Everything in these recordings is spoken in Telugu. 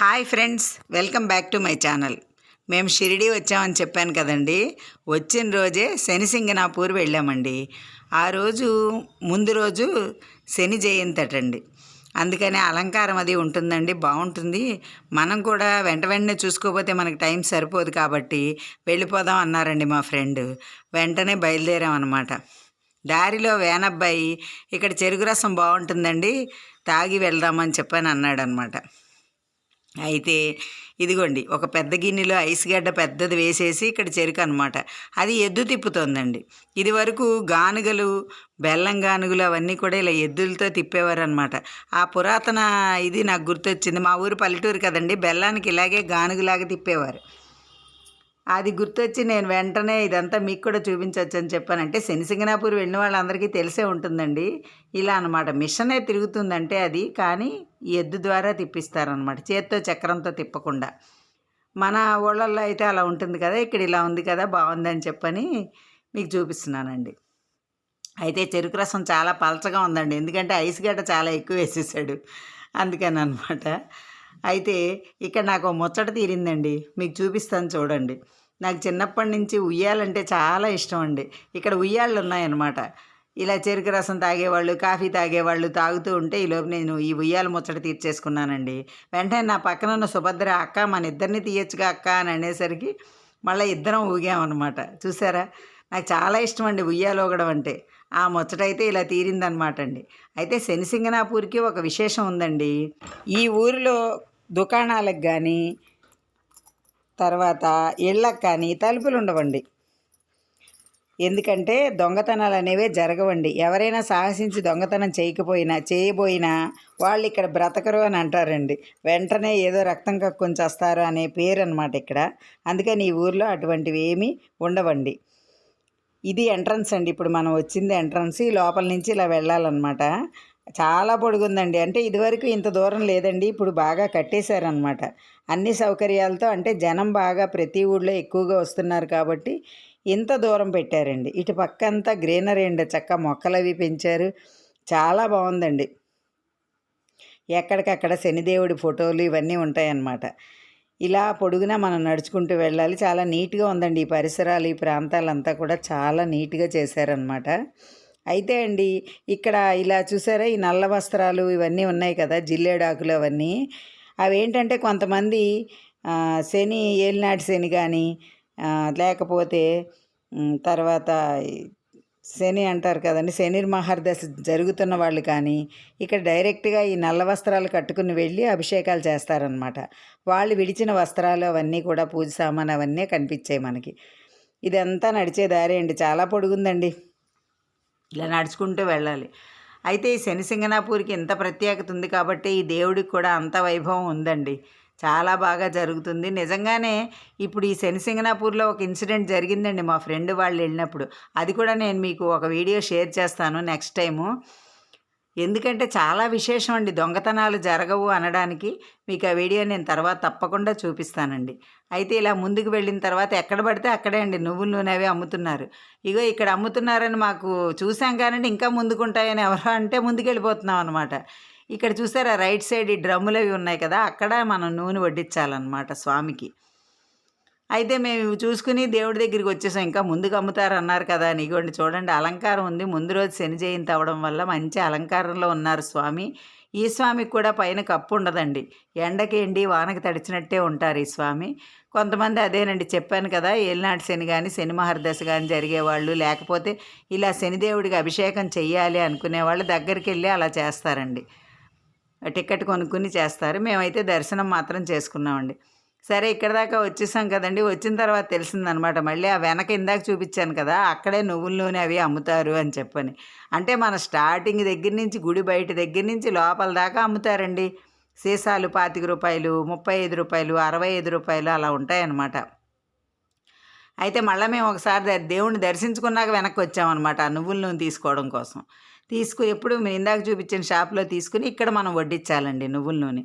Hi friends welcome back to my channel. మేము షిరిడి వచ్చామని చెప్పాను కదండి. వచ్చిన రోజే శనిసింగనాపూర్ వెళ్ళామండి. ఆ రోజు ముందు రోజు శని జయంతి అటండి అందుకనే అలంకారం అది ఉంటుందండి బాగుంటుంది. మనం కూడా వెంట వెంటనే చూసుకోపోతే మనకి టైం సరిపోదు కాబట్టి వెళ్ళిపోదాం అన్నారండి మా ఫ్రెండ్. వెంటనే బయలుదేరామన్నమాట. దారిలో వేనబ్బాయి ఇక్కడ చెరుకు రసం బాగుంటుందండి తాగి వెళ్దామని చెప్పని అన్నాడనమాట అయితే ఇదిగోండి ఒక పెద్ద గిన్నెలో ఐస్ గడ్డ పెద్దది వేసేసి ఇక్కడ చెరుకు అనమాట అది ఎద్దు తిప్పుతోందండి. ఇది వరకు గానుగలు బెల్లం గానుగలు అవన్నీ కూడా ఇలా ఎద్దులతో తిప్పేవారు అనమాట ఆ పురాతన ఇది నాకు గుర్తొచ్చింది. మా ఊరు పల్లెటూరు కదండి బెల్లానికి ఇలాగే గానుగులాగా తిప్పేవారు. అది గుర్తొచ్చి నేను వెంటనే ఇదంతా మీకు కూడా చూపించవచ్చు అని చెప్పానంటే శనిసింగనాపూర్ వెళ్ళిన వాళ్ళందరికీ తెలిసే ఉంటుందండి. ఇలా అనమాట మిషనే తిరుగుతుందంటే అది కానీ ఎద్దు ద్వారా తిప్పిస్తారనమాట చేత్తో చక్రంతో తిప్పకుండా. మన ఊళ్ళల్లో అయితే అలా ఉంటుంది కదా ఇక్కడ ఇలా ఉంది కదా బాగుందని చెప్పని మీకు చూపిస్తున్నానండి. అయితే చెరుకు రసం చాలా పలచగా ఉందండి. ఎందుకంటే ఐస్ గడ్డ చాలా ఎక్కువ వేసేసాడు. అందుకని అనమాట అయితే ఇక్కడ నాకు ముచ్చట తీరిందండి. మీకు చూపిస్తాను చూడండి. నాకు చిన్నప్పటి నుంచి ఉయ్యాలంటే చాలా ఇష్టం అండి. ఇక్కడ ఉయ్యాళ్ళు ఉన్నాయన్నమాట. ఇలా చెరుకు రసం తాగేవాళ్ళు కాఫీ తాగేవాళ్ళు తాగుతూ ఉంటే ఈలోపు నేను ఈ ఉయ్యాల ముచ్చట తీర్చేసుకున్నానండి. వెంటనే నా పక్కన ఉన్న సుభద్ర అక్క మన ఇద్దరిని తీయచ్చుగా అక్క అని అనేసరికి మళ్ళీ ఇద్దరం ఊగామన్నమాట. చూసారా? నాకు చాలా ఇష్టం అండి ఉయ్యాలు ఊగడం అంటే. ఆ ముచ్చటైతే ఇలా తీరిందనమాట అండి అయితే శనిసింగనాపూర్కి ఒక విశేషం ఉందండి. ఈ ఊరిలో దుకాణాలకు కానీ తర్వాత ఇళ్ళకు కానీ తలుపులు ఉండవండి ఎందుకంటే దొంగతనాలు అనేవే జరగవండి. ఎవరైనా సాహసించి దొంగతనం చేయకపోయినా చేయబోయినా వాళ్ళు ఇక్కడ బ్రతకరు అని అంటారండి. వెంటనే ఏదో రక్తం కక్కుని చేస్తారు అనే పేరు అనమాట ఇక్కడ. అందుకని ఈ ఊర్లో అటువంటివి ఏమీ ఉండవండి. ఇది ఎంట్రన్స్ అండి. ఇప్పుడు మనం వచ్చింది ఎంట్రన్స్ ఈ లోపల నుంచి ఇలా వెళ్ళాలన్నమాట. చాలా పొడుగుందండి. అంటే ఇదివరకు ఇంత దూరం లేదండి. ఇప్పుడు బాగా కట్టేశారనమాట అన్ని సౌకర్యాలతో అంటే జనం బాగా ప్రతి ఊళ్ళో ఎక్కువగా వస్తున్నారు కాబట్టి ఇంత దూరం పెట్టారండి. ఇటు పక్క అంతా గ్రీనరీ అండి. చక్క మొక్కలు అవి పెంచారు. చాలా బాగుందండి. ఎక్కడికక్కడ శనిదేవుడి ఫోటోలు ఇవన్నీ ఉంటాయన్నమాట. ఇలా పొడుగునా మనం నడుచుకుంటూ వెళ్ళాలి. చాలా నీట్గా ఉందండి ఈ పరిసరాలు ఈ ప్రాంతాలంతా కూడా చాలా నీట్గా చేశారనమాట అయితే అండి ఇక్కడ ఇలా చూసారా? ఈ నల్ల వస్త్రాలు ఇవన్నీ ఉన్నాయి కదా జిల్లేడాకులు అవన్నీ. అవి ఏంటంటే కొంతమంది శని ఏలినాటి శని కానీ లేకపోతే తర్వాత శని అంటారు కదండి. శని మహర్దశ జరుగుతున్న వాళ్ళు కానీ ఇక్కడ డైరెక్ట్గా ఈ నల్ల వస్త్రాలు కట్టుకుని వెళ్ళి అభిషేకాలు చేస్తారనమాట వాళ్ళు విడిచిన వస్త్రాలు అవన్నీ కూడా పూజ సామాన్ అవన్నీ కనిపించాయి మనకి. ఇదంతా నడిచే దారి అండి. చాలా పొడుగుందండి. ఇలా నడుచుకుంటూ వెళ్ళాలి. అయితే ఈ శని సింగనాపూర్కి ఇంత ప్రత్యేకత ఉంది కాబట్టి ఈ దేవుడికి కూడా అంత వైభవం ఉందండి. చాలా బాగా జరుగుతుంది. నిజంగానే ఇప్పుడు ఈ శనిసింగనాపూర్లో ఒక ఇన్సిడెంట్ జరిగిందండి మా ఫ్రెండ్ వాళ్ళు వెళ్ళినప్పుడు. అది కూడా నేను మీకు ఒక వీడియో షేర్ చేస్తాను నెక్స్ట్ టైము. ఎందుకంటే చాలా విశేషం అండి. దొంగతనాలు జరగవు అనడానికి. మీకు ఆ వీడియో నేను తర్వాత తప్పకుండా చూపిస్తానండి. అయితే ఇలా ముందుకు వెళ్ళిన తర్వాత ఎక్కడ పడితే అక్కడే అండి. నువ్వులు నూనెవి అమ్ముతున్నారు. ఇగో ఇక్కడ అమ్ముతున్నారని మాకు చూసాం కానండి. ఇంకా ముందుకుంటాయని ఎవరో అంటే ముందుకెళ్ళిపోతున్నాం అనమాట ఇక్కడ చూసారా రైట్ సైడ్ ఈ డ్రమ్ములు అవి ఉన్నాయి కదా అక్కడ మనం నూనె వడ్డించాలన్నమాట స్వామికి. అయితే మేము చూసుకుని దేవుడి దగ్గరికి వచ్చేసాం. ఇంకా ముందుకు అమ్ముతారన్నారు కదా నీకోండి చూడండి అలంకారం ఉంది. ముందు రోజు శని జయంతి అవడం వల్ల మంచి అలంకారంలో ఉన్నారు స్వామి. ఈ స్వామికి కూడా పైన కప్పు ఉండదండి. ఎండకి ఎండి వానకి తడిచినట్టే ఉంటారు ఈ స్వామి. కొంతమంది అదేనండి చెప్పాను కదా ఏలినాటి శని కానీ శని మహర్దశ కానీ జరిగేవాళ్ళు లేకపోతే ఇలా శనిదేవుడికి అభిషేకం చెయ్యాలి అనుకునే వాళ్ళు దగ్గరికి వెళ్ళి అలా చేస్తారండి. టికెట్ కొనుక్కుని చేస్తారు. మేమైతే దర్శనం మాత్రం చేసుకున్నామండి. సరే ఇక్కడ దాకా వచ్చేసాం కదండి. వచ్చిన తర్వాత తెలిసిందనమాట. మళ్ళీ ఆ వెనక ఇందాక చూపించాను కదా అక్కడే నువ్వుల నూనె అవి అమ్ముతారు అని చెప్పని. అంటే మన స్టార్టింగ్ దగ్గర నుంచి గుడి బయట దగ్గర నుంచి లోపల దాకా అమ్ముతారండి. సీసాలు పాతిక రూపాయలు ముప్పై ఐదు రూపాయలు అరవై ఐదు రూపాయలు అలా ఉంటాయన్నమాట అయితే మళ్ళీ మేము ఒకసారి ద- దేవుణ్ణి దర్శించుకున్నాక వెనక్కి వచ్చామన్నమాట ఆ నువ్వుల నూనె తీసుకోవడం కోసం. తీసుకు ఎప్పుడు మీరు ఇందాక చూపించిన షాప్లో తీసుకుని ఇక్కడ మనం వడ్డించాలండి నువ్వుల నూనె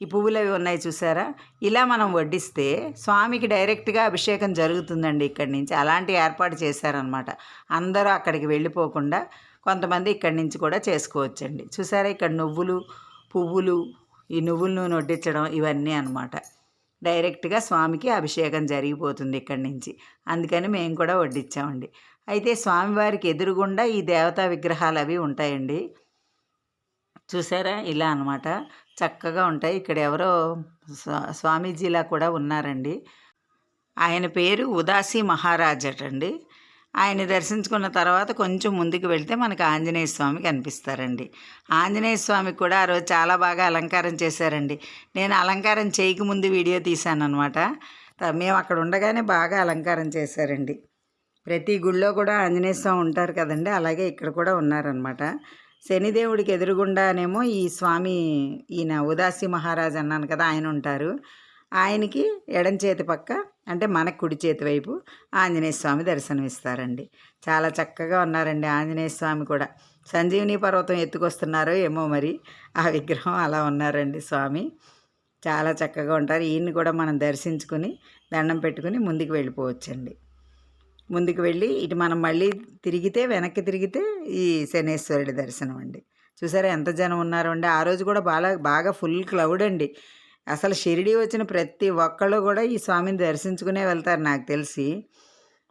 ఈ పువ్వులు అవి ఉన్నాయి చూసారా? ఇలా మనం వడ్డిస్తే స్వామికి డైరెక్ట్గా అభిషేకం జరుగుతుందండి ఇక్కడి నుంచి. అలాంటి ఏర్పాటు చేశారనమాట అందరూ అక్కడికి వెళ్ళిపోకుండా కొంతమంది ఇక్కడి నుంచి కూడా చేసుకోవచ్చండి. చూసారా ఇక్కడ నువ్వులు పువ్వులు ఈ నువ్వుల నూనె వడ్డించడం ఇవన్నీ అనమాట డైరెక్ట్గా స్వామికి అభిషేకం జరిగిపోతుంది ఇక్కడి నుంచి. అందుకని మేము కూడా వడ్డించామండి. అయితే స్వామివారికి ఎదురుగుండా ఈ దేవతా విగ్రహాలు అవి ఉంటాయండి. చూసారా? ఇలా అనమాట చక్కగా ఉంటాయి. ఇక్కడ ఎవరో స్వా స్వామీజీలా కూడా ఉన్నారండి. ఆయన పేరు ఉదాసి మహారాజ్ అటండి. ఆయన దర్శించుకున్న తర్వాత కొంచెం ముందుకు వెళ్తే మనకు ఆంజనేయ స్వామి కనిపిస్తారండి. ఆంజనేయ స్వామికి కూడా ఆ రోజు చాలా బాగా అలంకారం చేశారండి. నేను అలంకారం చేయకముందు వీడియో తీశాను అనమాట మేము అక్కడ ఉండగానే బాగా అలంకారం చేశారండి. ప్రతి గుళ్ళో కూడా ఆంజనేయ స్వామి ఉంటారు కదండి. అలాగే ఇక్కడ కూడా ఉన్నారనమాట శనిదేవుడికి ఎదురుగుండానేమో ఈ స్వామి ఈయన ఉదాసి మహారాజ్ అన్నాను కదా ఆయన ఉంటారు. ఆయనకి ఎడం చేతి పక్క అంటే మన కుడి చేతి వైపు ఆంజనేయ స్వామి దర్శనం ఇస్తారండి. చాలా చక్కగా ఉన్నారండి ఆంజనేయ స్వామి కూడా. సంజీవిని పర్వతం ఎత్తుకొస్తున్నారో ఏమో మరి. ఆ విగ్రహం అలా ఉన్నారండి స్వామి. చాలా చక్కగా ఉంటారు. ఈయన్ని కూడా మనం దర్శించుకుని దండం పెట్టుకుని ముందుకు వెళ్ళిపోవచ్చండి. ముందుకు వెళ్ళి ఇటు మనం మళ్ళీ తిరిగితే వెనక్కి తిరిగితే ఈ శనేశ్వరుడి దర్శనం అండి. చూసారా ఎంత జనం ఉన్నారో అండి. ఆ రోజు కూడా బాగా బాగా ఫుల్ క్లౌడ్ అండి. అసలు షిరిడి వచ్చిన ప్రతి ఒక్కళ్ళు కూడా ఈ స్వామిని దర్శించుకునే వెళ్తారు నాకు తెలిసి.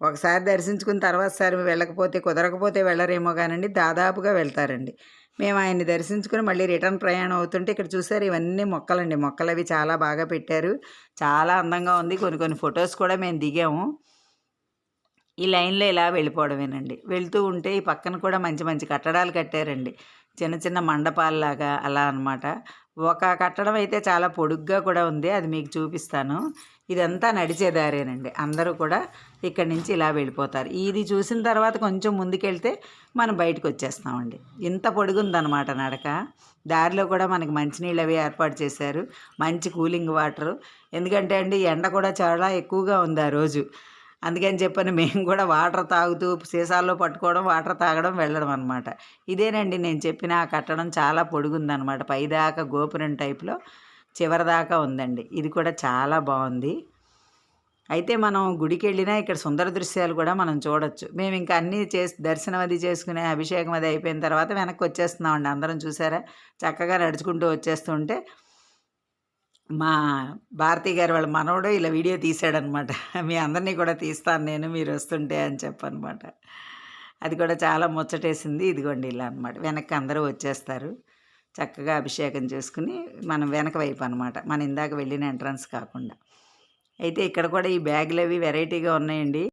ఒకసారి దర్శించుకున్న తర్వాత సారి వెళ్ళకపోతే కుదరకపోతే వెళ్ళరేమో కానండి దాదాపుగా వెళ్తారండి. మేము ఆయన్ని దర్శించుకుని మళ్ళీ రిటర్న్ ప్రయాణం అవుతుంటే ఇక్కడ చూసారు ఇవన్నీ మొక్కలండి. మొక్కలు అవి చాలా బాగా పెట్టారు. చాలా అందంగా ఉంది. కొన్ని కొన్ని ఫొటోస్ కూడా మేము దిగాము. ఈ లైన్లో ఇలా వెళ్ళిపోవడమేనండి. వెళ్తూ ఉంటే ఈ పక్కన కూడా మంచి మంచి కట్టడాలు కట్టారండి. చిన్న చిన్న మండపాలలాగా అలా అనమాట ఒక కట్టడం అయితే చాలా పొడుగ్గా కూడా ఉంది. అది మీకు చూపిస్తాను. ఇదంతా నడిచేదారేనండి. అందరూ కూడా ఇక్కడి నుంచి ఇలా వెళ్ళిపోతారు. ఇది చూసిన తర్వాత కొంచెం ముందుకెళ్తే మనం బయటకు వచ్చేస్తామండి ఇంత పొడుగుందనమాట నడక. దారిలో కూడా మనకి మంచినీళ్ళు అవి ఏర్పాటు చేశారు. మంచి కూలింగ్ వాటరు. ఎందుకంటే అండి ఎండ కూడా చాలా ఎక్కువగా ఉంది ఆ రోజు. అందుకని చెప్పని మేము కూడా వాటర్ తాగుతూ సీసాల్లో పట్టుకోవడం వాటర్ తాగడం వెళ్ళడం అనమాట ఇదేనండి నేను చెప్పిన ఆ కట్టడం చాలా పొడుగుందనమాట పైదాకా గోపురం టైప్లో చివరిదాకా ఉందండి. ఇది కూడా చాలా బాగుంది అయితే మనం గుడికి వెళ్ళినా ఇక్కడ సుందర దృశ్యాలు కూడా మనం చూడొచ్చు. మేము ఇంకా అన్నీ చేసి దర్శనం అది చేసుకునే అభిషేకం అది అయిపోయిన తర్వాత వెనక్కి వచ్చేస్తున్నామండి అందరం చూసారా? చక్కగా నడుచుకుంటూ వచ్చేస్తుంటే మా భారతి గారు వాళ్ళ మనవడు ఇలా వీడియో తీశాడనమాట. మీ అందరినీ కూడా తీస్తాను నేను మీరు వస్తుంటే అని చెప్పనమాట. అది కూడా చాలా ముచ్చటేసింది. ఇదిగోండి ఇలా అనమాట వెనక్కి అందరూ వచ్చేస్తారు. చక్కగా అభిషేకం చేసుకుని మనం వెనక వైపు అనమాట మన ఇందాక వెళ్ళిన ఎంట్రన్స్ కాకుండా. అయితే ఇక్కడ కూడా ఈ బ్యాగులు అవి వెరైటీగా ఉన్నాయండి.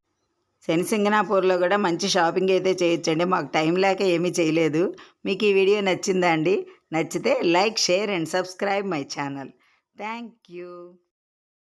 శనిసింగనాపూర్లో కూడా మంచి షాపింగ్ అయితే చేయొచ్చండి. మాకు టైం లేక ఏమీ చేయలేదు. మీకు ఈ వీడియో నచ్చిందా అండి? నచ్చితే like share and subscribe my channel. Thank you.